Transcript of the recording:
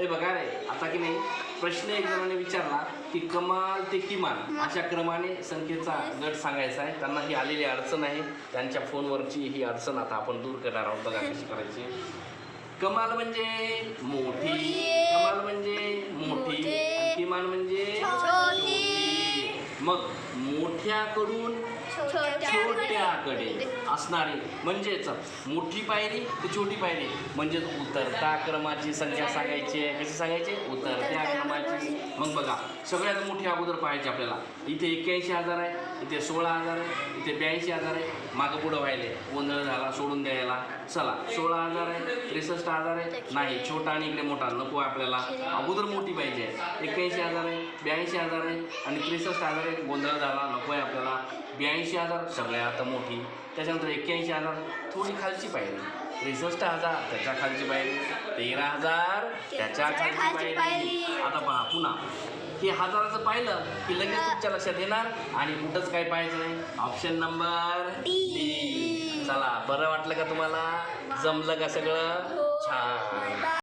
ए बघा रे आता की नाही प्रश्न एक जणाने विचारला की कमाल ते किमान अशा क्रमाने संख्येचा गट सांगायचा आहे त्यांना ही आलेली अडचण आहे त्यांच्या फोनवरची ही अडचण आता आपण दूर करणार आहोत बघा कशी करायची कमाल म्हणजे मोठी कमाल म्हणजे मोठी. आणि किमान म्हणजे. मग मोठ्याकडून छोट्याकडे. असणारी म्हणजेच मोठी पायरी ते छोटी पायरी. म्हणजेच उतरता क्रमाची संख्या सांगायची आहे. कशी सांगायची? उतरत्या मग बघा सगळ्यात मोठी अगोदर पाहायची आपल्याला. इथे एक्क्याऐंशी हजार आहे इथे सोळा हजार आहे इथे ब्याऐंशी हजार आहे मागं पुढं व्हायले. गोंधळ झाला सोडून द्यायला. चला सोळा हजार आहे त्रेसष्ट हजार आहे. नाही छोटा आणि इकडे मोठा. नको आहे आपल्याला. अगोदर मोठी पाहिजे. एक्क्याऐंशी हजार आहे ब्याऐंशी हजार आहे आणि त्रेसष्ट हजार आहे. गोंधळ झाला नको आहे आपल्याला. ब्याऐंशी हजार सगळ्यात मोठी. त्याच्यानंतर एक्क्याऐंशी हजार थोडी खालची पाहिजे. त्रेसष्ट हजार त्याच्या खालची पायरी. तेरा हजार त्याच्या खालची पायरी. पायरी. आता पहा पुन्हा. हे हजाराचं पाहिलं की लगेच तुमच्या लक्षात येणार आणि कुठंच काय पाहायचं नाही. Option number D. चला बरं वाटलं का तुम्हाला? जमलं का सगळं? छान.